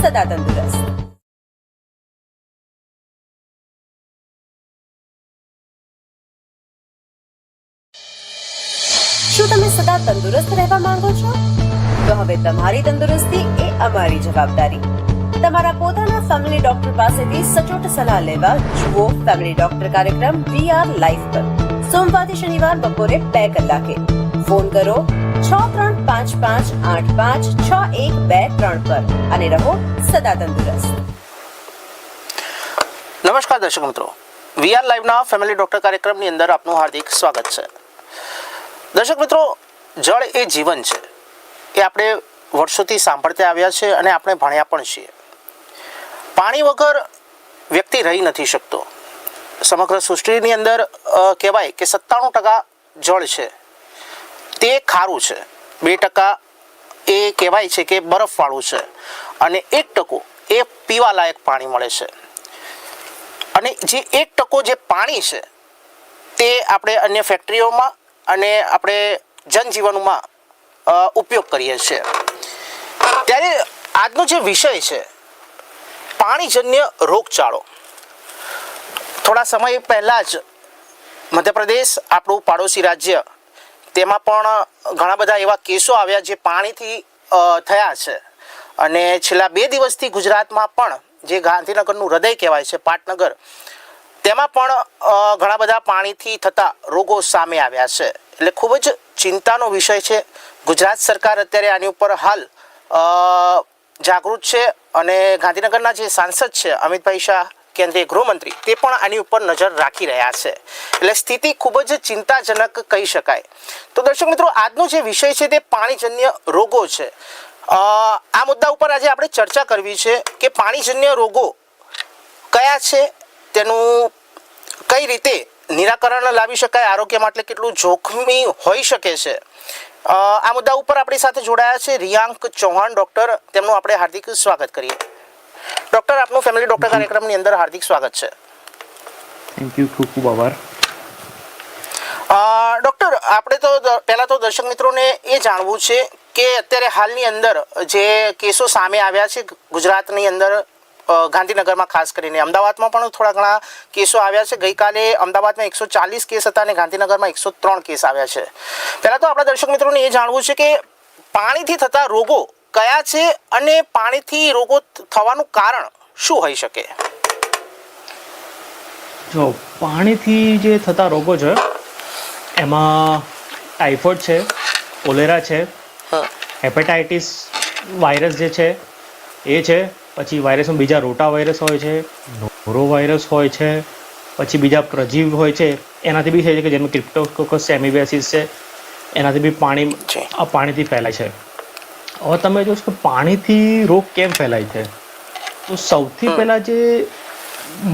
સદા તંદુરસ્ત શું તમે સદા તંદુરસ્ત રહેવા માંગો છો? તો હવે તમારી તંદુરસ્તી એ અમારી જવાબદારી. તમારા પોતાના ફેમિલી ડોક્ટર પાસેથી સચોટ સલાહ લેવા જુઓ ફેમિલી ડોક્ટર કાર્યક્રમ વી આર લાઈફ પર. સોમવારથી શનિવાર બપોરે બે કલાકે. ફોન કરો છ ત્રણ પાંચ પાંચ આઠ પાંચ છ એક બે ત્રણ પર. અને રહો સદા તંદુરસ્ત. નમસ્કાર દર્શક મિત્રો. વીઆર લાઈવના ફેમિલી ડોક્ટર કાર્યક્રમની અંદર આપનું હાર્દિક સ્વાગત છે. દર્શક મિત્રો, જળ એ જીવન છે. એ આપણે વર્ષોથી સાંભળતા આવ્યા છે અને આપણે ભણ્યા પણ છીએ. પાણી વગર વ્યક્તિ રહી નથી શકતો. સમગ્ર સૃષ્ટિની અંદર કહેવાય કે સત્તાણું ટકા જળ છે. તે ખારું છે. બે ટકા એ કહેવાય છે કે બરફવાળું છે. અને એક ટકો એ પીવાલાયક પાણી મળે છે. અને જે એક ટકો જે પાણી છે, તે આપણે અન્ય ફેક્ટરીઓમાં અને આપણે જનજીવનમાં ઉપયોગ કરીએ છીએ. ત્યારે આજનો જે વિષય છે, પાણીજન્ય રોગચાળો. થોડા સમય પહેલાં જ મધ્યપ્રદેશ આપણું પાડોશી રાજ્ય તેમાં પણ ઘણા બધા એવા કેસો આવ્યા જે પાણીથી થયા છે. અને છેલ્લા બે દિવસથી ગુજરાતમાં પણ જે ગાંધીનગરનું હૃદય કહેવાય છે, પાટનગર, તેમાં પણ ઘણા બધા પાણીથી થતા રોગો સામે આવ્યા છે. એટલે ખૂબ જ ચિંતાનો વિષય છે. ગુજરાત સરકાર અત્યારે આની ઉપર હાલ જાગૃત છે અને ગાંધીનગરના જે સાંસદ છે, અમિતભાઈ શાહ કેન્દ્રીય ગૃહમંત્રી તે પણ આની ઉપર નજર રાખી રહ્યા છે. એટલે સ્થિતિ ખૂબ જ ચિંતાજનક કહી શકાય. તો દર્શક મિત્રો, આજનો જે વિષય છે તે પાણીજન્ય રોગો છે. આ મુદ્દા ઉપર આજે આપણે ચર્ચા કરવી છે કે પાણીજન્ય રોગો કયા છે, તેનું કઈ રીતે નિરાકરણ લાવી શકાય, આરોગ્ય માટે કેટલું જોખમી હોઈ શકે છે. આ મુદ્દા ઉપર આપણી સાથે જોડાયા છે રિયાંક ચૌહાણ, ડૉક્ટર. તેમનું આપણે હાર્દિક સ્વાગત કરીએ. ડૉક્ટર આપનું ફેમિલી ડૉક્ટર કાર્યક્રમની અંદર હાર્દિક સ્વાગત છે. થેન્ક યુ ખૂબ ખૂબ આભાર. ડૉક્ટર આપણે તો પહેલા તો દર્શક મિત્રોને એ જાણવું છે કે અત્યારે હાલની અંદર જે કેસો સામે આવ્યા છે ગુજરાતની અંદર ગાંધીનગરમાં ખાસ કરીને. અમદાવાદમાં પણ થોડા ઘણા કેસો આવ્યા છે. ગઈકાલે અમદાવાદમાં એકસો ચાલીસ કેસ હતા અને ગાંધીનગરમાં એકસો ત્રણ કેસ આવ્યા છે. પહેલાં તો આપણા દર્શક મિત્રોને એ જાણવું છે કે પાણીથી થતા રોગો કયા છે અને પાણીથી રોગો થવાનું કારણ શું હોઈ શકે? જો પાણીથી જે થતા રોગો છે એમાં ટાઇફોઇડ છે કોલેરા છે હેપેટાઇટિસ વાયરસ જે છે એ છે પછી વાયરસમાં બીજા રોટા વાયરસ હોય છે નોરો વાયરસ હોય છે પછી બીજા પ્રજીવ હોય છે એનાથી બી થઈ છે કે જેમાં ક્રિપ્ટોકોકસ સેમિબેસિસ છે એનાથી બી પાણી આ પાણીથી ફેલાય છે. હવે તમે જોશો કે પાણીથી રોગ કેમ ફેલાય છે? તો સૌથી પહેલાં જે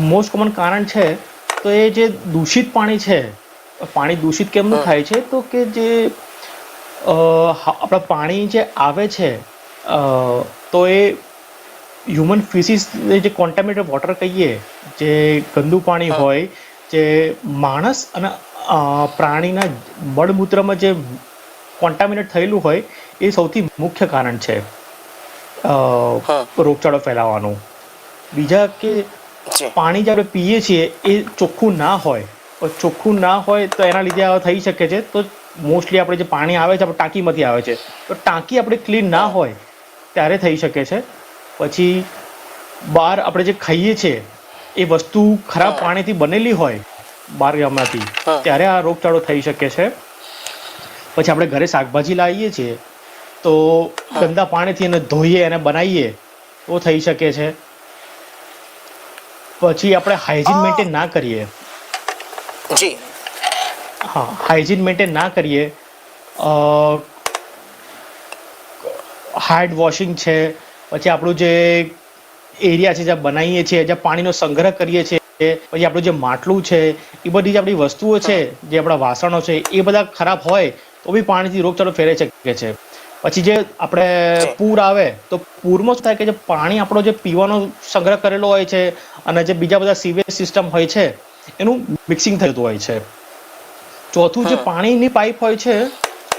મોસ્ટ કોમન કારણ છે તો એ જે દૂષિત પાણી છે પાણી દૂષિત કેમનું થાય છે? તો કે જે આપણા પાણી જે આવે છે તો એ હ્યુમન ફિસિસ જે કોન્ટામિનેટેડ વોટર કહીએ જે ગંદુ પાણી હોય જે માણસ અને પ્રાણીના મળમૂત્રમાં જે કોન્ટામિનેટ થયેલું હોય એ સૌથી મુખ્ય કારણ છે રોગચાળો ફેલાવાનું. બીજા કે પાણી જે આપણે પીએ છીએ એ ચોખ્ખું ના હોય ચોખ્ખું ના હોય તો એના લીધે આવા થઈ શકે છે તો મોસ્ટલી આપણે જે પાણી આવે છે આપણે ટાંકીમાંથી આવે છે. તો ટાંકી આપણે ક્લીન ના હોય ત્યારે થઈ શકે છે. પછી બહાર આપણે જે ખાઈએ છીએ એ વસ્તુ ખરાબ પાણીથી બનેલી હોય બહાર ગામમાંથી ત્યારે આ રોગચાળો થઈ શકે છે. પછી આપણે ઘરે શાકભાજી લાવીએ છીએ તો ગંદા પાણીથી એને ધોઈએ અને બનાવીએ તો થઈ શકે છે. પછી આપણે હાઇજીન મેન્ટેન ના કરીએ. જી. હા હાઇજીન મેન્ટેન ના કરીએ. હાર્ડ વોશિંગ છે પછી આપણું જે એરિયા છે જ્યાં બનાવીએ છીએ જ્યાં પાણીનો સંગ્રહ કરીએ છીએ પછી આપણું જે માટલું છે એ બધી જે આપણી વસ્તુઓ છે જે આપણા વાસણો છે એ બધા ખરાબ હોય તો બી પાણીથી રોગચાળો ફેલાઈ શકે છે. પછી જે આપણે પૂર આવે તો પૂરમાં શું થાય કે જે પાણી આપણો જે પીવાનો સંગ્રહ કરેલો હોય છે અને જે બીજા બધા સીવેજ સિસ્ટમ હોય છે એનું મિક્સિંગ થતું હોય છે. ચોથું જે પાણીની પાઇપ હોય છે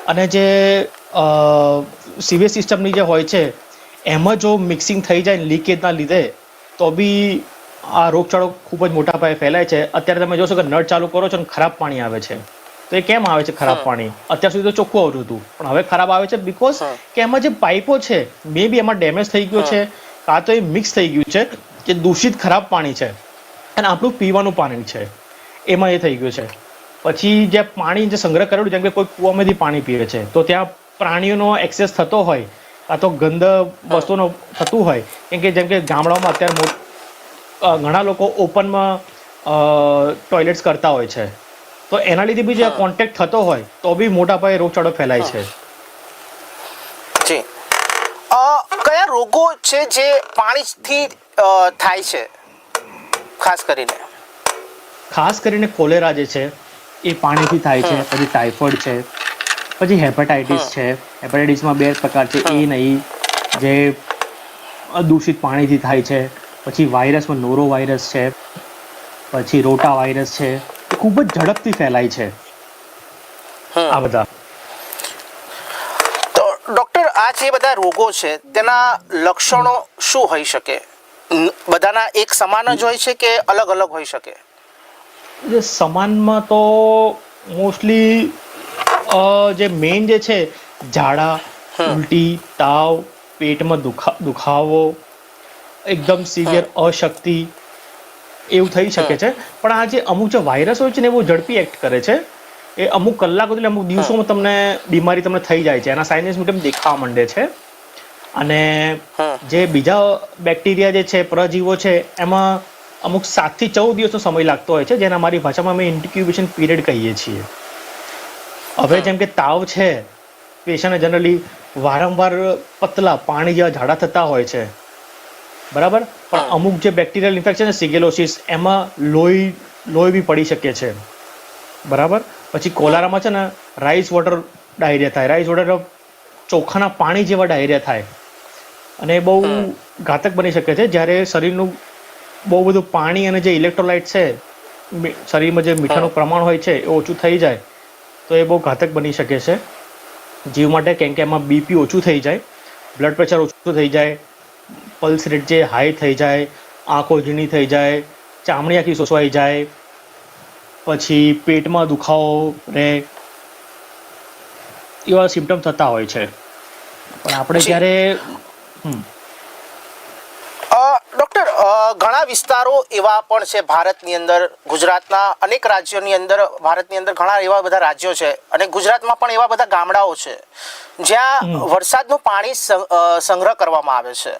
અને જે સીવેજ સિસ્ટમની જે હોય છે એમાં જો મિક્સિંગ થઈ જાય લીકેજના લીધે તો બી આ રોગચાળો ખૂબ જ મોટા પાયે ફેલાય છે. અત્યારે તમે જોશો કે નળ ચાલુ કરો છો ને ખરાબ પાણી આવે છે. તો એ કેમ આવે છે ખરાબ પાણી? અત્યાર સુધી તો ચોખ્ખું આવતું હતું. પણ હવે ખરાબ આવે છે બીકોઝ કે એમાં જે પાઇપો છે મે બી એમાં ડેમેજ થઈ ગયો છે કાં તો એ મિક્સ થઈ ગયું છે કે દૂષિત ખરાબ પાણી છે. અને આપણું પીવાનું પાણી છે. એમાં એ થઈ ગયું છે. પછી જે પાણી જે સંગ્રહ કરેલું જેમ કે કોઈ કૂવામાંથી પાણી પીવે છે તો ત્યાં પ્રાણીઓનો એક્સેસ થતો હોય કાં તો ગંદ વસ્તુનો થતું હોય કેમ કે જેમ કે ગામડાઓમાં અત્યારે ઘણા લોકો ઓપનમાં ટોયલેટ્સ કરતા હોય છે. તો એના લીધે બી જે કોન્ટેક્ટ થતો હોય તો બી મોટા પાયે રોગચાળો ફેલાય છે. જી. કયા રોગો છે જે પાણીથી થાય છે? ખાસ કરીને. ખાસ કરીને કોલેરા જે છે એ પાણીથી થાય છે પછી ટાઇફોઇડ છે પછી હેપેટાઇટિસ છે. હેપેટાઇટિસમાં બે પ્રકાર છે એ નહીં જે દૂષિત પાણીથી થાય છે પછી વાયરસમાં નોરો વાયરસ છે પછી રોટા વાયરસ છે ખૂબ જ ઝડપથી ફેલાય છે. આ બધા. તો ડોક્ટર આ જે બધા રોગો છે તેના લક્ષણો શું હોઈ શકે? બધાના એક સમાન જ હોય છે કે અલગ અલગ હોઈ શકે? જે સમાનમાં તો મોસ્ટલી જે મેઇન જે છે ઝાડા ઉલટી તાવ પેટમાં દુખા દુખાવો એકદમ સિવિયર અશક્તિ એવું થઈ શકે છે. પણ આ જે અમુક જે વાયરસ હોય છે ને એ બહુ ઝડપી એક્ટ કરે છે. એ અમુક કલાકો એટલે અમુક દિવસોમાં તમને બીમારી તમને થઈ જાય છે. એના સાઇનસ મીટમ દેખાવા માંડે છે. અને જે બીજા બેક્ટેરિયા જે છે પ્રજીવો છે એમાં અમુક સાતથી ચૌદ દિવસનો સમય લાગતો હોય છે જેને અમારી ભાષામાં અમે ઇન્ક્યુબેશન પીરિયડ કહીએ છીએ. હવે જેમ કે તાવ છે પેશન્ટને જનરલી વારંવાર પતલા પાણી જેવા ઝાડા થતા હોય છે. બરાબર? પણ અમુક જે બેક્ટેરિયલ ઇન્ફેક્શન છે સિગેલોસિસ એમાં લોહી લોહી બી પડી શકે છે. બરાબર? પછી કોલારામાં છે ને રાઈસ વોટર ડાયરિયા થાય. રાઈસ વોટર ચોખાના પાણી જેવા ડાયરિયા થાય. અને એ બહુ ઘાતક બની શકે છે. જ્યારે શરીરનું બહુ બધું પાણી અને જે ઇલેક્ટ્રોલાઇટ છે શરીરમાં જે મીઠાનું પ્રમાણ હોય છે એ ઓછું થઈ જાય તો એ બહુ ઘાતક બની શકે છે. જીવ માટે કેમ કે એમાં બીપી ઓછું થઈ જાય. બ્લડ પ્રેશર ઓછું થઈ જાય. પલ્સ રેટ જે હાઈ થઈ જાય આંખો ઝીણી થઈ જાય ચામડી આખી સોસવાઈ જાય પછી પેટમાં દુખાવો રહે એવા સિમ્ટમ થતા હોય છે. પણ આપણે જ્યારે ડોક્ટર ઘણા વિસ્તારો એવા પણ છે ભારતની અંદર ગુજરાતના અનેક રાજ્યોની અંદર ભારતની અંદર ઘણા એવા બધા રાજ્યો છે અને ગુજરાતમાં પણ એવા બધા ગામડાઓ છે જ્યાં વરસાદનું પાણી સંગ્રહ કરવામાં આવે છે.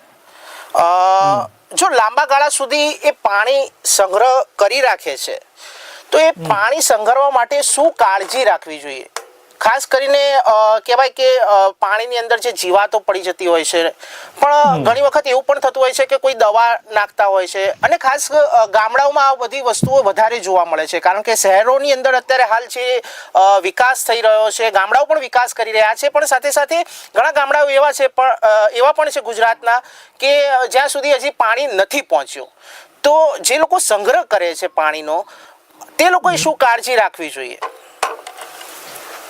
જો લાંબા ગાળા સુધી એ પાણી સંગ્રહ કરી રાખે છે તો એ પાણી સંગ્રહવા માટે શું કાળજી રાખવી જોઈએ? ખાસ કરીને કહેવાય કે પાણીની અંદર જે જીવાતો પડી જતી હોય છે. પણ ઘણી વખત એવું પણ થતું હોય છે કે કોઈ દવા નાખતા હોય છે. અને ખાસ ગામડાઓમાં આ બધી વસ્તુઓ વધારે જોવા મળે છે. કારણ કે શહેરોની અંદર અત્યારે હાલ જે વિકાસ થઈ રહ્યો છે ગામડાઓ પણ વિકાસ કરી રહ્યા છે. પણ સાથે સાથે ઘણા ગામડાઓ એવા છે પણ એવા પણ છે ગુજરાતના કે જ્યાં સુધી હજી પાણી નથી પહોંચ્યું. તો જે લોકો સંગ્રહ કરે છે પાણીનો તે લોકોએ શું કાળજી રાખવી જોઈએ?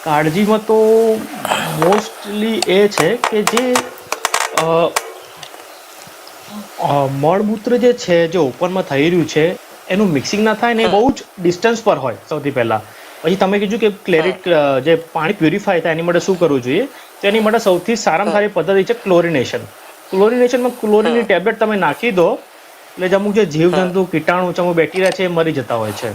કાળજીમાં તો મોસ્ટલી એ છે કે જે મળમૂત્ર જે છે જે ઓપનમાં થઈ રહ્યું છે એનું મિક્સિંગ ના થાય ને એ બહુ જ ડિસ્ટન્સ પર હોય સૌથી પહેલા. પછી તમે કીધું કે ક્લેરિટ જે પાણી પ્યુરિફાય થાય એની માટે શું કરવું જોઈએ? તો એની માટે સૌથી સારામાં સારી પદ્ધતિ છે ક્લોરિનેશન ક્લોરિનેશનમાં ક્લોરિનની ટેબ્લેટ તમે નાખી દો એટલે જે અમુક જે જીવજંતુ કીટાણુ ચમુ બેક્ટેરિયા છે એ મરી જતા હોય છે.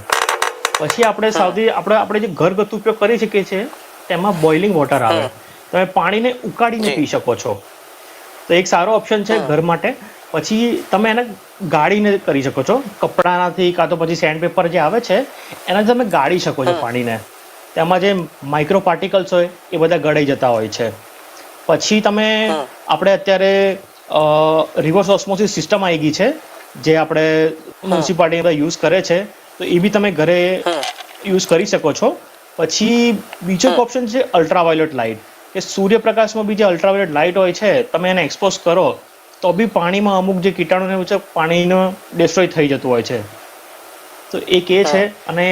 પછી આપણે સાવધી આપણે આપણે જે ઘરગથ્થુ ઉપયોગ કરી શકીએ છીએ તેમાં બોઇલિંગ વોટર આવે. તમે પાણીને ઉકાળીને પી શકો છો. તો એક સારો ઓપ્શન છે ઘર માટે. પછી તમે એને ગાળીને કરી શકો છો. કપડાનાથી કાં તો પછી સેન્ડ પેપર જે આવે છે એનાથી તમે ગાળી શકો છો પાણીને. તેમાં જે માઇક્રો પાર્ટિકલ્સ હોય એ બધા ગળાઈ જતા હોય છે. પછી તમે આપણે અત્યારે રિવર્સ ઓસ્મોસિસ સિસ્ટમ આવી ગઈ છે જે આપણે મ્યુનિસિપાલિટી યુઝ કરે છે. તો એ બી તમે ઘરે. યુઝ કરી શકો છો. પછી બીજો એક ઓપ્શન છે અલ્ટ્રાવાયોલેટ લાઇટ કે સૂર્યપ્રકાશમાં બી જે અલ્ટ્રાવાયોલેટ લાઇટ હોય છે તમે એને એક્સપોઝ કરો તો બી પાણીમાં અમુક જે કીટાણુ એવું છે પાણીનો ડિસ્ટ્રોય થઈ જતું હોય છે. તો એક એ છે અને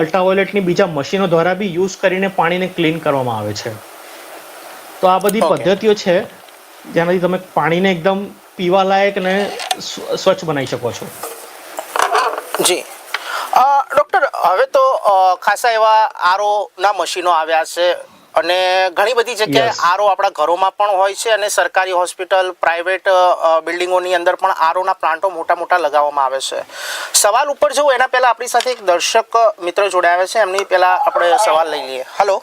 અલ્ટ્રાવાયોલેટની બીજા મશીનો દ્વારા બી યુઝ કરીને પાણીને ક્લીન કરવામાં આવે છે. તો આ બધી પદ્ધતિઓ છે જેનાથી તમે પાણીને એકદમ પીવા લાયક અને સ્વચ્છ બનાવી શકો છો. જી. હવે તો ખાસા એવા આરોના મશીનો આવ્યા છે અને ઘણી બધી જગ્યાએ. આરો આપણા ઘરોમાં પણ હોય છે અને સરકારી હોસ્પિટલ પ્રાઇવેટ બિલ્ડિંગોની અંદર પણ આરોના પ્લાન્ટો મોટા મોટા લગાવવામાં આવે છે. સવાલ ઉપર જવું એના પહેલા આપણી સાથે એક દર્શક મિત્ર જોડાયા છે એમની પહેલા આપણે સવાલ લઈ લઈએ. હલો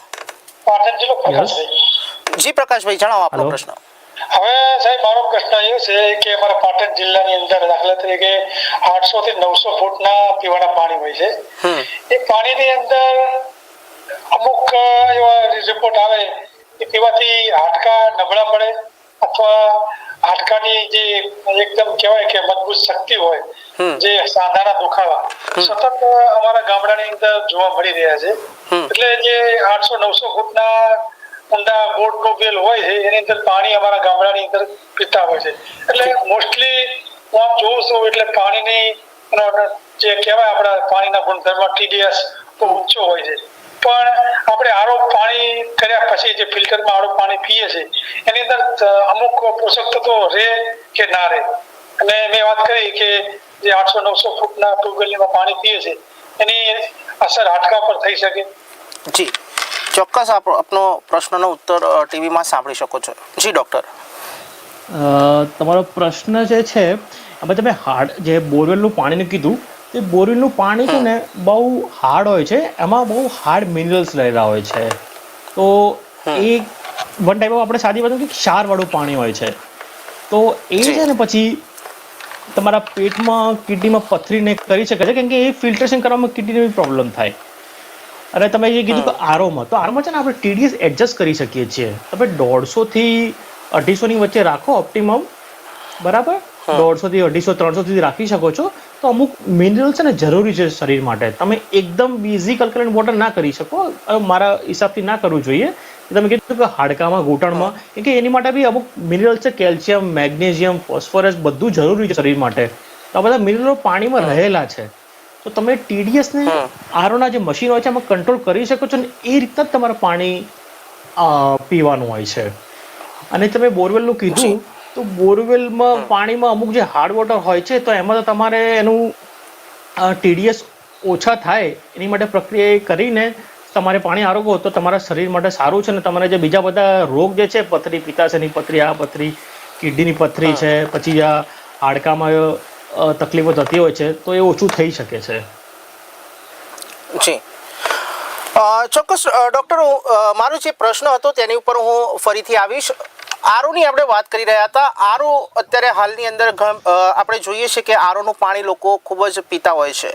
જી પ્રકાશભાઈ જણાવો આપનો Hello. પ્રશ્ન. હવે સાહેબ મારો પ્રશ્ન એ છે કે અમારા પાટણ જિલ્લાની અંદર દાખલા તરીકે આઠસો થી નવસો ફૂટના પીવાના પાણી હોય છે. એ પાણીની અંદર અમુક એવા રિપોર્ટ આવે કે પીવાથી હાડકા નબળા પડે અથવા હાડકાની જે એકદમ કહેવાય કે મજબૂત શક્તિ હોય જે સાંધાના દુખાવા સતત અમારા ગામડાની અંદર જોવા મળી રહ્યા છે. એટલે જે આઠસો નવસો ફૂટના ઊંડા બોટ વેલ હોય છે એની અંદર પાણી અમારા ગામડાની અંદર પીતા હોય છે. એટલે મોસ્ટલી હું આમ જોઉં છું એટલે પાણીની જે કહેવાય આપણા પાણીના ગુણધર્મ ટીડીએસ બહુ ઊંચો હોય છે. પણ આપણે આરો પાણી કર્યા પછી જે ફિલ્ટરમાં આરો પાણી પીએ છે એની અંદર અમુક પોષક તત્વો રહે કે ના રહે. અને મેં વાત કરી કે જે આઠસો નવસો ફૂટના ટ્યુબવેલમાં પાણી પીએ છે એની અસર હાડકા પર થઈ શકે. જી. ચોક્કસ આપ આપનો પ્રશ્નનો ઉત્તર ટીવીમાં સાંભળી શકો છો. જી ડૉક્ટર. તમારો પ્રશ્ન જે છે હવે તમે હાર્ડ જે બોરવેલનું પાણીનું કીધું તે બોરવેલનું પાણી છે ને બહુ હાર્ડ હોય છે એમાં બહુ હાર્ડ મિનરલ્સ રહેલા હોય છે. તો એ વન ટાઈપ આપણે સાદી વાત કે ક્ષારવાળું પાણી હોય છે. તો એ છે ને પછી તમારા પેટમાં કિડનીમાં પથરીને કરી શકે છે કેમ કે એ ફિલ્ટરેશન કરવામાં કિડનીની પ્રોબ્લેમ થાય. અને તમે જે કીધું કે આરોમાં તો આરોમાં છે ને આપણે ટીડીએસ એડજસ્ટ કરી શકીએ છીએ. તમે દોઢસો થી અઢીસો ની વચ્ચે રાખો ઓપ્ટિમમ બરાબર? દોઢસો થી અઢીસો ત્રણસો સુધી રાખી શકો છો. તો અમુક મિનરલ છે ને જરૂરી છે શરીર માટે. તમે એકદમ બીઝી કલ્કલેન વોટર ના કરી શકો. મારા હિસાબથી ના કરવું જોઈએ. તમે કીધું કે હાડકામાં ઘૂંટણમાં કેમ કે એની માટે બી અમુક મિનરલ્સ છે કેલ્શિયમ મેગ્નેશિયમ ફોસ્ફરસ બધું જરૂરી છે શરીર માટે. તો આ બધા મિનરલો પાણીમાં રહેલા છે. તો તમે ટીડીએસને ને આરોના જે મશીન હોય છે એમાં કંટ્રોલ કરી શકો છો ને એ રીતના જ તમારે પાણી પીવાનું હોય છે. અને તમે બોરવેલનું કીધું તો બોરવેલમાં પાણીમાં અમુક જે હાર્ડ વોટર હોય છે તો એમાં તો તમારે એનું ટીડીએસ ઓછા થાય એની માટે પ્રક્રિયા એ કરીને તમારે પાણી આરોગો તો તમારા શરીર માટે સારું છે ને તમારે જે બીજા બધા રોગ જે છે પથરી પિત્તાશયની પથરી આ પથરી કિડનીની પથરી છે પછી આ હાડકામાં તકલીફો થતી હોય છે તો એ ઓછું થઈ શકે છે. જી. ચોક્કસ ડૉક્ટર મારો જે પ્રશ્ન હતો તેની ઉપર હું ફરીથી આવીશ. આરોની આપણે વાત કરી રહ્યા હતા. આરો અત્યારે હાલની અંદર આપણે જોઈએ છે કે આરોનું પાણી લોકો ખૂબ જ પીતા હોય છે.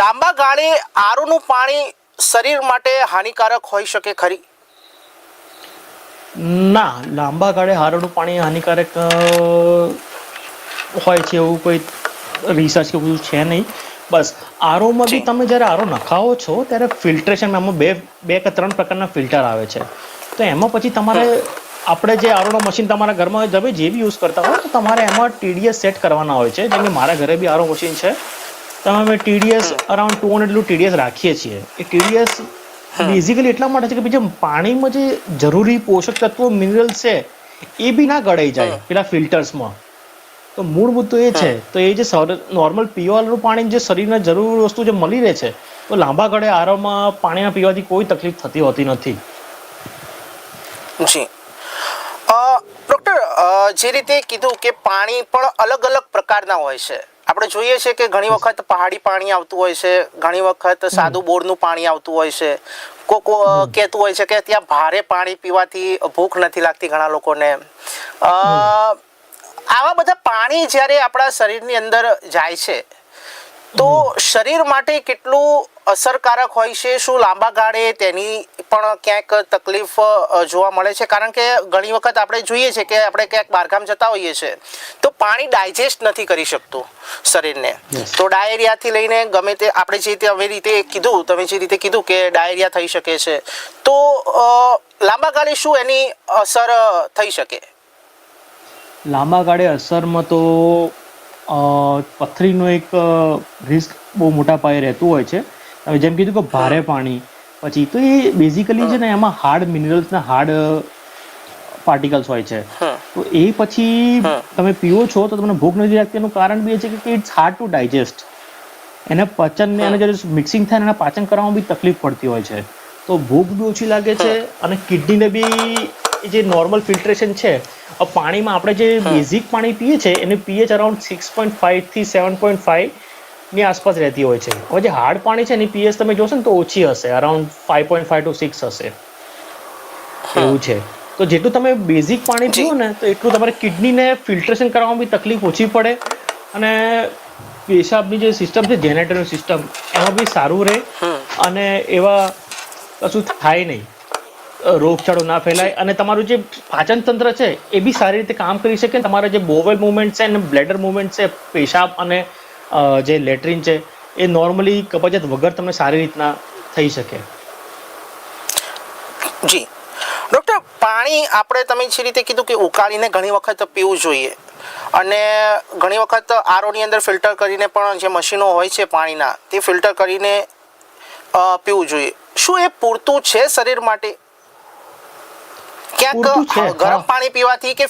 લાંબા ગાળે આરોનું પાણી શરીર માટે હાનિકારક હોઈ શકે ખરી? ના લાંબા ગાળે આરોનું પાણી હાનિકારક હોય છે એવું કોઈ રિસર્ચ કે બધું છે નહીં. બસ આરોમાં બી તમે જ્યારે આરો નખાવો છો ત્યારે ફિલ્ટરેશન એમાં બે બે કે ત્રણ પ્રકારના ફિલ્ટર આવે છે. તો એમાં પછી તમારે આપણે જે આરોનો મશીન તમારા ઘરમાં તમે જે બી યુઝ કરતા હોય તો તમારે એમાં ટીડીએસ સેટ કરવાના હોય છે. જેમ કે મારા ઘરે બી આરો મશીન છે. તો અમે TDS around two hundred TDS રાખીએ છીએ. એ ટીડીએસ બેઝિકલી એટલા માટે છે કે જે પાણીમાં જે જરૂરી પોષક તત્વો મિનરલ્સ છે એ બી ના ગળાઈ જાય પેલા ફિલ્ટર્સમાં તો મૂળ મુદ્દો એ છે. તો એ જે નોર્મલ પીવાનું પાણી જે શરીરને જરૂર વસ્તુ જે મળી રહે છે તો લાંબા ગાળે આરોમાં પાણીના પીવાથી કોઈ તકલીફ થતી હોતી નથી. જી. ડૉક્ટર જે રીતે કીધું કે પાણી પણ અલગ અલગ પ્રકારના હોય છે. આપણે જોઈએ છે કે ઘણી વખત પહાડી પાણી આવતું હોય છે ઘણી વખત સાદું બોરનું પાણી આવતું હોય છે. કોક કહેતું હોય છે કે ત્યાં ભારે પાણી પીવાથી ભૂખ નથી લાગતી ઘણા લોકોને. અ, આવા બધા પાણી જ્યારે આપણા શરીરની અંદર જાય છે તો શરીર માટે કેટલું અસરકારક હોય છે? શું લાંબા ગાળે તેની પણ ક્યાંક તકલીફ જોવા મળે છે? કારણ કે ઘણી વખત આપણે જોઈએ છે કે આપણે ક્યાંક બહારગામ જતા હોઈએ છીએ તો પાણી ડાયજેસ્ટ નથી કરી શકતું શરીરને. તો ડાયરિયાથી લઈને ગમે તે આપણે જે રીતે હવે રીતે કીધું તમે જે રીતે કીધું કે ડાયરિયા થઈ શકે છે તો લાંબા ગાળે શું એની અસર થઈ શકે? લાંબા ગાળે અસરમાં તો પથરીનો એક રિસ્ક બહુ મોટા પાયે રહેતું હોય છે. હવે જેમ કીધું કે ભારે પાણી પછી તો એ બેઝિકલી છે ને એમાં હાર્ડ મિનરલ્સના હાર્ડ પાર્ટિકલ્સ હોય છે. તો એ પછી તમે પીવો છો તો તમને ભૂખ નથી લાગતી એનું કારણ બી એ છે કે ઇટ્સ હાર્ડ ટુ ડાયજેસ્ટ એને પચન એને જ્યારે મિક્સિંગ થાય ને એને પાચન કરવામાં બી તકલીફ પડતી હોય છે. તો ભૂખ બી ઓછી લાગે છે અને કિડનીને બી જે નોર્મલ ફિલ્ટ્રેશન છે પાણીમાં આપણે જે બેઝિક પાણી પીએ છીએ એની પીએચ અરાઉન્ડ સિક્સ પોઈન્ટ ફાઈવથી સેવન પોઈન્ટ ફાઈવની આસપાસ રહેતી હોય છે. હવે જે હાર્ડ પાણી છે એની પીએચ તમે જોશો ને તો ઓછી હશે around five point five to six હશે. એવું છે. તો જેટલું તમે બેઝિક પાણી. પીવો ને તો એટલું તમારે કિડનીને ફિલ્ટ્રેશન કરવામાં બી તકલીફ ઓછી પડે અને પેશાબની જે સિસ્ટમ છે જેનેટરની સિસ્ટમ એમાં બી સારું રહે અને એવા કશું થાય નહીં. રોગચાળો ના ફેલાય અને તમારું જે પાચન તંત્ર છે, એ બી સારી રીતે કામ કરી શકે તમારા જે બોવેલ મુવમેન્ટ છે અને બ્લેડર મુવમેન્ટ છે, પેશાબ અને જે લેટ્રિન છે, એ નોર્મલી કબજિયાત વગર તમને સારી રીતના થઈ શકે. જી. ડૉક્ટર, પાણી આપણે તમે જે રીતે કીધું કે ઉકાળીને ઘણી વખત પીવું જોઈએ અને ઘણી વખત આરોની અંદર ફિલ્ટર કરીને પણ જે મશીનો હોય છે પાણીના, તે ફિલ્ટર કરીને પીવું જોઈએ. શું એ પૂરતું છે શરીર માટે? ક્યાંક ગરમ પાણી પીવાથી કે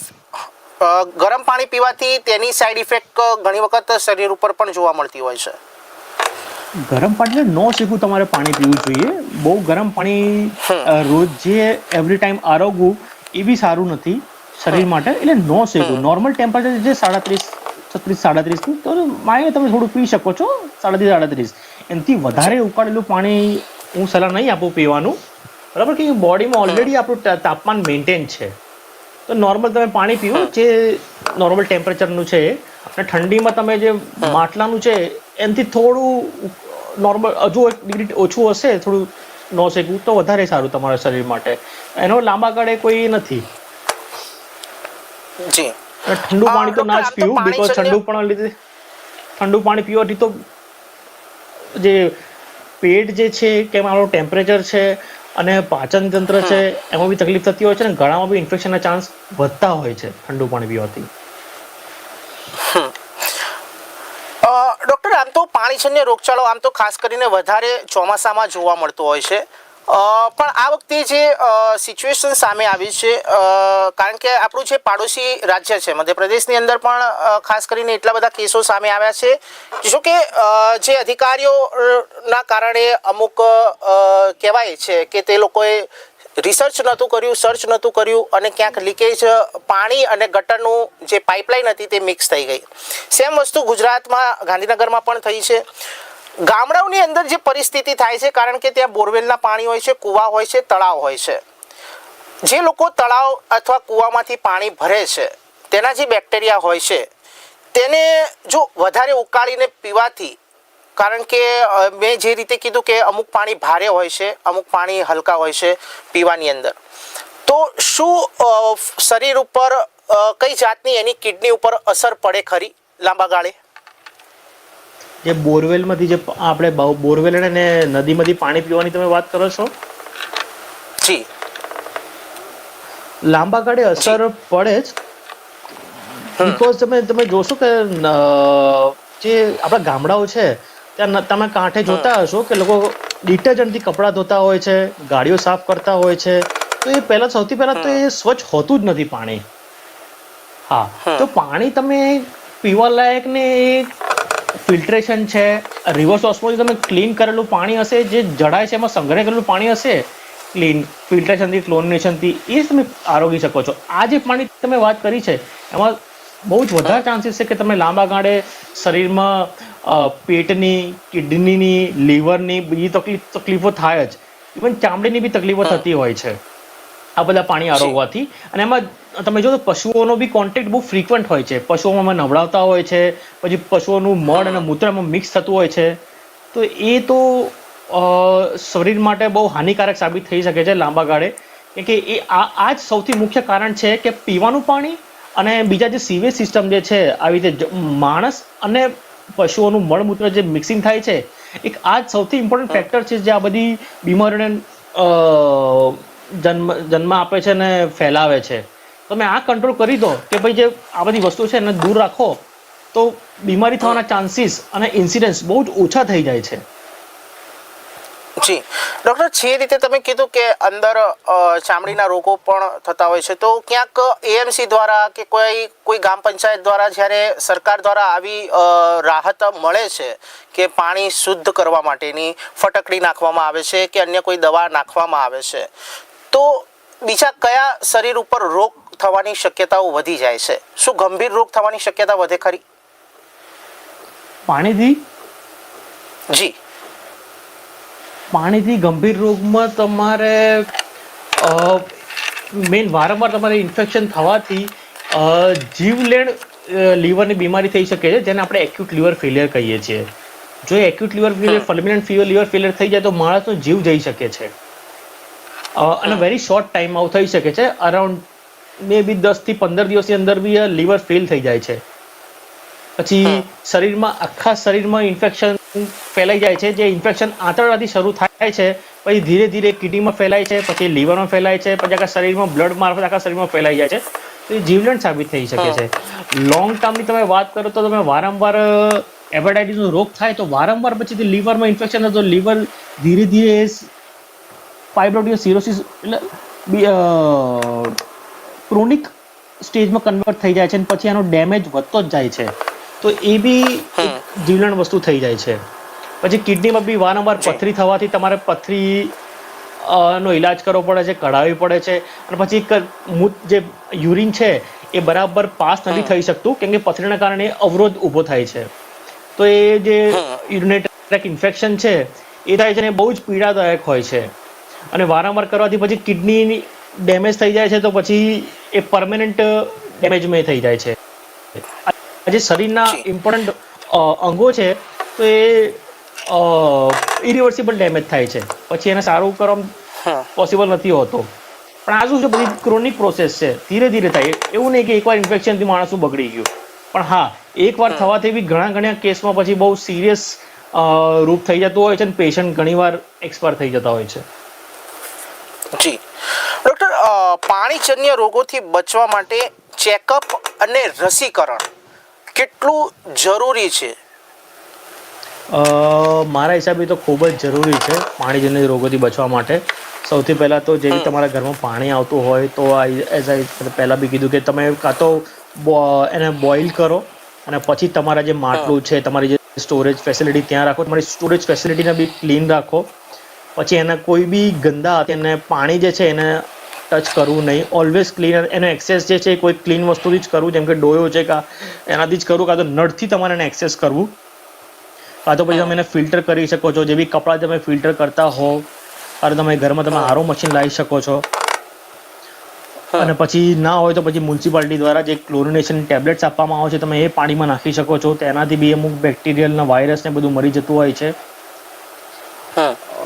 ગરમ પાણી પીવાથી તેની સાઈડ ઇફેક્ટ ઘણી વખત શરીર ઉપર પણ જોવા મળતી હોય છે. ગરમ પાણી એટલે નો શેકું તમારે પાણી પીવું જોઈએ. બહુ ગરમ પાણી રોજ જે એવરી ટાઈમ આરોગવું એ બી સારું નથી શરીર માટે. એટલે નો શેકું નોર્મલ ટેમ્પરેચર છે સાડત્રીસ છત્રીસ સાડત્રીસ તો માય તમે થોડું પી શકો છો સાડત્રીસ સાડત્રીસ. એનાથી વધારે ઉકાળેલું પાણી હું સલાહ નહીં આપું પીવાનું. બરાબર કે બોડીમાં ઓલરેડી આપણું તાપમાન મેન્ટેન છે. તો નોર્મલ તમે પાણી પીવું જે નોર્મલ ટેમ્પરેચરનું છે અને ઠંડીમાં તમે જે માટલાનું છે એનાથી થોડું નોર્મલ હજુ એક ડિગ્રી ઓછું હશે થોડું નો શેકવું તો વધારે સારું તમારા શરીર માટે. એનો લાંબા ગાળે કોઈ નથી. જી. ઠંડુ પાણી તો ના જ પીવું બીકોઝ ઠંડુ પણ લીધે ઠંડુ પાણી પીવાથી તો જે પેટ જે છે કે મારું ટેમ્પરેચર છે અને પાચન તંત્ર છે એમાં બી તકલીફ થતી હોય છે અને ગળામાં બી ઇન્ફેક્શનના ચાન્સ વધતા હોય છે ઠંડુ પાણી પીવાથી. ડૉક્ટર આમ તો પાણીજન્ય રોગચાળો આમ તો ખાસ કરીને વધારે ચોમાસામાં જોવા મળતો હોય છે. પણ આ વખતે જે સિચ્યુએશન સામે આવી છે કારણ કે આપણું જે પાડોશી રાજ્ય છે, મધ્યપ્રદેશની અંદર પણ ખાસ કરીને એટલા બધા કેસો સામે આવ્યા છે, જો કે જે અધિકારીઓના કારણે અમુક કહેવાય છે કે તે લોકોએ રિસર્ચ નહોતું કર્યું સર્ચ નહોતું કર્યું અને ક્યાંક લીકેજ પાણી અને ગટરનું જે પાઇપલાઇન હતી તે મિક્સ થઈ ગઈ. સેમ વસ્તુ ગુજરાતમાં, ગાંધીનગરમાં પણ થઈ છે. ગામડાઓની અંદર જે પરિસ્થિતિ થાય છે, કારણ કે ત્યાં બોરવેલના પાણી હોય છે, કૂવા હોય છે, તળાવ હોય છે. જે લોકો તળાવ અથવા કૂવામાંથી પાણી ભરે છે, તેના જે બેક્ટેરિયા હોય છે, તેને જો વધારે ઉકાળીને પીવાથી, કારણ કે મેં જે રીતે કીધું કે અમુક પાણી ભારે હોય છે, અમુક પાણી હલકા હોય છે પીવાની અંદર. તો શું શરીર ઉપર કઈ જાતની એની કિડની ઉપર અસર પડે ખરી લાંબા ગાળે? જે બોરવેલમાંથી જે આપણે બોરવેલ અને નદીમાંથી પાણી પીવાની તમે વાત કરો છો? જી. લાંબા ગાળે અસર પડે જ. બીકોઝ તમે તમે જોશો કે જે આપણા ગામડાઓ છે ત્યાં તમે કાંઠે જોતા હશો કે લોકો ડિટર્જન્ટથી કપડાં ધોતા હોય છે ગાડીઓ સાફ કરતા હોય છે. તો એ પહેલા સૌથી પહેલા તો એ સ્વચ્છ હોતું જ નથી પાણી. હા. તો પાણી તમે પીવા લાયક ને ફિલ્ટ્રેશન છે રિવર્સ ઓસ્મોસિસ તમે ક્લીન કરેલું પાણી હશે જે જડાય છે એમાં સંગ્રહ કરેલું પાણી હશે ક્લીન ફિલ્ટ્રેશનથી ક્લોરિનેશનથી એ તમે આરોગી શકો છો. આ જે પાણી તમે વાત કરી છે એમાં બહુ જ વધારે ચાન્સીસ છે કે તમે લાંબા ગાળે શરીરમાં પેટની કિડનીની લીવરની બીજી તકલીફ તકલીફો થાય જ. ઇવન ચામડીની બી તકલીફો થતી હોય છે. આ બધા પાણી આરોગવાથી. અને એમાં તમે જો તો પશુઓનો બી કોન્ટેક્ટ બહુ ફ્રીક્વન્ટ હોય છે. પશુઓમાં નવડાવતા હોય છે પછી પશુઓનું મળ અને મૂત્રમાં મિક્સ થતું હોય છે. તો એ તો શરીર માટે બહુ હાનિકારક સાબિત થઈ શકે છે લાંબા ગાળે. કે એ આ આ જ સૌથી મુખ્ય કારણ છે કે પીવાનું પાણી અને બીજા જે સીવેજ સિસ્ટમ જે છે આવી રીતે માણસ અને પશુઓનું મળમૂત્ર જે મિક્સિંગ થાય છે એક આ જ સૌથી ઇમ્પોર્ટન્ટ ફેક્ટર છે જે આ બધી બીમારીઓને અ, જન્મ જન્મ આપે છે ને ફેલાવે છે. તમે આ કંટ્રોલ કરી દો કે ભાઈ જે આ બધી વસ્તુ છે એને દૂર રાખો, તો બીમારી થવાના ચાન્સીસ અને ઇન્સિડન્સ બહુ જ ઓછા થઈ જાય છે. જી. ડૉક્ટર એ રીતે તમે કીધું કે અંદર ચામડીના રોગો પણ થતા હોય છે, તો ક્યાંક એએમસી દ્વારા કે કોઈ કોઈ ગ્રામ પંચાયત દ્વારા જ્યારે સરકાર દ્વારા આવી રાહત મળે છે કે પાણી શુદ્ધ કરવા માટેની ફટકડી નાખવામાં આવે છે કે અન્ય કોઈ દવા નાખવામાં આવે છે તો બીજા કયા શરીર ઉપર રોગ થવાની શક્યતાઓ વધી જાય છે? શું ગંભીર રોગ થવાની શક્યતા વધે ખરી? પાણીથી? જી. પાણીથી ગંભીર રોગમાં તમારે મેઇન વારંવાર તમારે ઇન્ફેક્શન થવાથી જીવલેણ લીવરની બીમારી થઈ શકે છે જેને આપણે એક્યુટ લીવર ફેલિયર કહીએ છીએ. જો acute liver failure fulminant fever liver failure થઈ જાય તો માણસનો જીવ જઈ શકે છે. અને વેરી શોર્ટ ટાઈમમાં આવું થઈ શકે છે. અરાઉન્ડ મે બી દસથી પંદર દિવસની અંદર બી લીવર ફેલ થઈ જાય છે. પછી શરીરમાં આખા શરીરમાં ઇન્ફેક્શન ફેલાઈ જાય છે. જે ઇન્ફેક્શન આંતરડાથી શરૂ થાય છે પછી ધીરે ધીરે કિડનીમાં ફેલાય છે પછી લીવરમાં ફેલાય છે પછી આખા શરીરમાં બ્લડ મારફત આખા શરીરમાં ફેલાઈ જાય છે. તો એ જીવલેણ સાબિત થઈ શકે છે. લોંગ ટર્મની તમે વાત કરો તો તમે વારંવાર હેપેટાઇટિસનો રોગ થાય તો વારંવાર પછી લીવરમાં ઇન્ફેક્શન તો લીવર ધીરે ધીરે ફાઇબ્રોટિયસ સિરોસિસ એટલે ક્રોનિક સ્ટેજમાં કન્વર્ટ થઈ જાય છે અને પછી આનો ડેમેજ વધતો જ જાય છે. તો એ બી જીવલણ વસ્તુ થઈ જાય છે. પછી કિડનીમાં બી વારંવાર પથરી થવાથી તમારે પથરી નો ઈલાજ કરવો પડે છે કઢાવવી પડે છે અને પછી મૂત જે યુરિન છે એ બરાબર પાસ નથી થઈ શકતું કેમ કે પથરીના કારણે અવરોધ ઊભો થાય છે. તો એ જે યુરિનેટ ઇન્ફેક્શન છે એ થાય છે ને બહુ જ પીડાદાયક હોય છે. અને વારંવાર કરવાથી પછી કિડની ડેમેજ થઈ જાય છે તો પછી એ પરમેનન્ટ ડેમેજમાં થઈ જાય છે. જે શરીરના. ઇમ્પોર્ટન્ટ અંગો છે તો એ ઇરિવર્સિબલ ડેમેજ થાય છે. પછી એને સારું કરવા પોસિબલ નથી હોતો. પણ આ શું છે બધી ક્રોનિક પ્રોસેસ છે. ધીરે ધીરે થાય. એવું નહીં કે એકવાર ઇન્ફેક્શનથી માણસું બગડી ગયું. પણ હા એકવાર થવાથી બી ઘણા ઘણા કેસમાં પછી બહુ સિરિયસ રૂપ થઈ જતું હોય છે અને પેશન્ટ ઘણીવાર એક્સપાયર થઈ જતા હોય છે. જી. ડૉક્ટર પાણીજન્ય રોગોથી બચવા માટે ચેકઅપ અને રસીકરણ કેટલું જરૂરી છે? અ, મારા હિસાબે તો ખૂબ જ જરૂરી છે પાણીજન્ય રોગોથી બચવા માટે. સૌથી પહેલાં તો જેવી તમારા ઘરમાં પાણી આવતું હોય તો એઝ આઈ પહેલાં બી કીધું કે તમે કાં તો એને બોઇલ કરો અને પછી તમારા જે માટલું છે તમારી જે સ્ટોરેજ ફેસિલિટી ત્યાં રાખો. તમારી સ્ટોરેજ ફેસિલિટીને બી ક્લીન રાખો. પછી એના કોઈ બી ગંદા એને પાણી જે છે એને ટચ કરવું નહીં. ઓલવેઝ ક્લીન એનો એક્સેસ જે છે એ કોઈ ક્લીન વસ્તુથી જ કરવું. જેમ કે ડોયો છે કાં એનાથી જ કરવું કાં તો નળથી તમારે એને એક્સેસ કરવું. કાં તો પછી તમે એને ફિલ્ટર કરી શકો છો. જે બી કપડાં તમે ફિલ્ટર કરતા હો કાં તો તમે ઘરમાં તમે આરો મશીન લાવી શકો છો. અને પછી ના હોય તો પછી મ્યુનિસિપાલિટી દ્વારા જે ક્લોરિનેશન ટેબ્લેટ્સ આપવામાં આવે છે તમે એ પાણીમાં નાખી શકો છો. તેનાથી બી અમુક બેક્ટેરિયલના વાયરસ ને બધું મરી જતું હોય છે.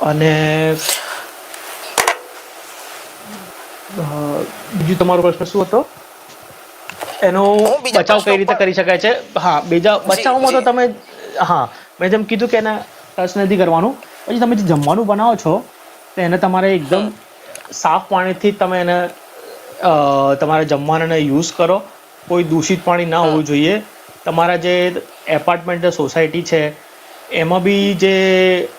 અને બીજું તમારો પ્રશ્ન શું હતો? એનો બચાવ કઈ રીતે કરી શકાય છે? હા બીજા બચાવમાં તો તમે હા મેં જેમ કીધું કે એને ટચ નથી કરવાનું પછી તમે જે જમવાનું બનાવો છો તો એને તમારે એકદમ સાફ પાણીથી તમે એને તમારે જમવાનાને યુઝ કરો. કોઈ દૂષિત પાણી ના હોવું જોઈએ. તમારા જે એપાર્ટમેન્ટ સોસાયટી છે એમાં બી જે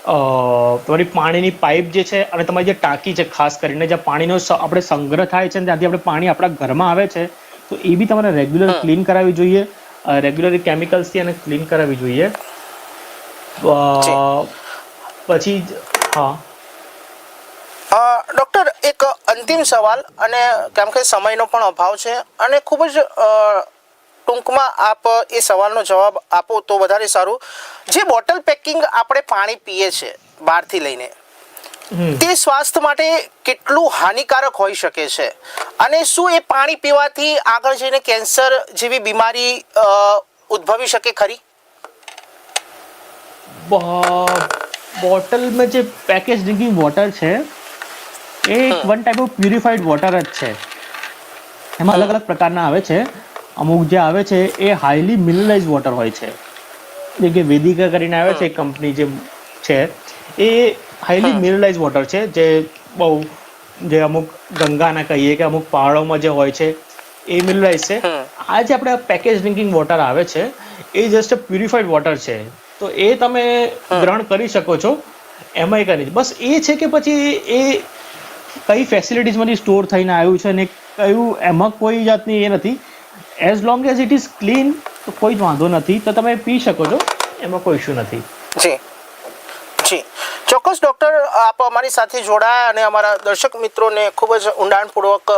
તમારી પાણીની પાઇપ જે છે અને તમારી જે ટાંકી છે ખાસ કરીને જ્યાં પાણીનો આપણે સંગ્રહ થાય છે ત્યાંથી આપણે પાણી આપણા ઘરમાં આવે છે તો એ બી તમારે રેગ્યુલર ક્લીન કરાવવી જોઈએ. રેગ્યુલર કેમિકલ્સથી એને ક્લીન કરાવવી જોઈએ. પછી હા. ડૉક્ટર એક અંતિમ સવાલ અને કેમ કે સમયનો પણ અભાવ છે અને ખૂબ જ ટૂંકમાં આપ એ સવાલનો જવાબ આપો તો વધારે સારું. જે બોટલ પેકિંગ આપણે પાણી પીએ છે બહારથી લઈને તે સ્વાસ્થ્ય માટે કેટલું હાનિકારક હોઈ શકે છે? અને શું એ પાણી પીવાથી આગળ જઈને કેન્સર જેવી બીમારી ઉદ્ભવી શકે ખરી? બોટલમાં જે પેકેજ ડ્રિંકિંગ વોટર છે એ એક one type of purified water જ છે. એમાં અલગ અલગ પ્રકારના આવે છે. અમુક જે આવે છે એ હાઈલી મિનરલાઇઝ વોટર હોય છે. જે કે વેદિકા કરીને આવે છે કંપની જે છે એ હાઈલી મિનરલાઇઝ વોટર છે જે બહુ જે અમુક ગંગાના કહીએ કે અમુક પહાડોમાં જે હોય છે એ મિનરલાઇઝ છે. આ જે આપણે પેકેજ ડ્રિંકિંગ વોટર આવે છે એ જસ્ટ પ્યુરિફાઈડ વોટર છે. તો એ તમે ગ્રહણ કરી શકો છો એમાં કરી બસ એ છે કે પછી એ કઈ ફેસિલિટીઝમાંથી સ્ટોર થઈને આવ્યું છે ને કયું એમાં કોઈ જાતની એ નથી. As long as it is clean તો કોઈ જ વાંધો નથી. તો તમે પી શકો છો એમાં કોઈ ઇશ્યુ નથી. જી. જી. ચોક્કસ ડૉક્ટર આપ અમારી સાથે જોડાયા અને અમારા દર્શક મિત્રોને ખૂબ જ ઊંડાણપૂર્વક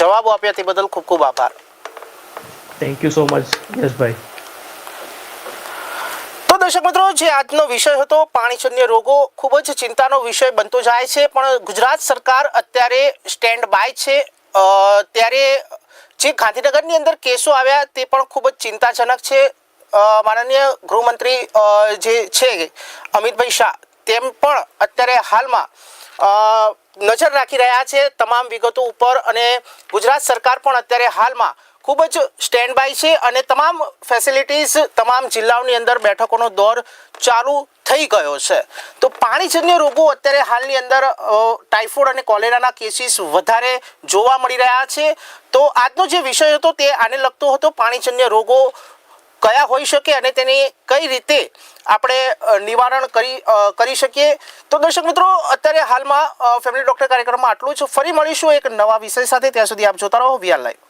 જવાબો આપ્યા તે બદલ ખૂબ ખૂબ આભાર. થેન્ક યુ સો મચ યશભાઈ તો દર્શક મિત્રો જે આજનો વિષય હતો પાણીજન્ય રોગો ખૂબ જ ચિંતાનો વિષય બનતો જાય છે પણ ગુજરાત સરકાર અત્યારે સ્ટેન્ડ બાય છે ત્યારે જે ગાંધીનગરની અંદર કેસો આવ્યા તે પણ ખૂબ જ ચિંતાજનક છે. માનનીય ગૃહમંત્રી જે છે, અમિતભાઈ શાહ, તેમ પણ અત્યારે હાલમાં નજર રાખી રહ્યા છે તમામ વિગતો ઉપર અને ગુજરાત સરકાર પણ અત્યારે હાલમાં ખૂબ જ સ્ટેન્ડ બાય છે અને તમામ ફેસિલિટીઝ તમામ જિલ્લાઓની અંદર બેઠકોનો દોર ચાલુ થઈ ગયો છે. તો પાણીજન્ય રોગો અત્યારે હાલની અંદર ટાઇફોઇડ અને કોલેરાના કેસીસ વધારે જોવા મળી રહ્યા છે. તો આજનો જે વિષય હતો તે આને લગતો હતો પાણીજન્ય રોગો કયા હોઈ શકે અને તેની કઈ રીતે આપણે નિવારણ કરી કરી શકીએ. તો દર્શક મિત્રો, અત્યારે હાલમાં ફેમિલી ડોક્ટર કાર્યક્રમમાં આટલું જ. ફરી મળીશું એક નવા વિષય સાથે. ત્યાં સુધી આપ જોતા રહો વીઆર લાઈવ.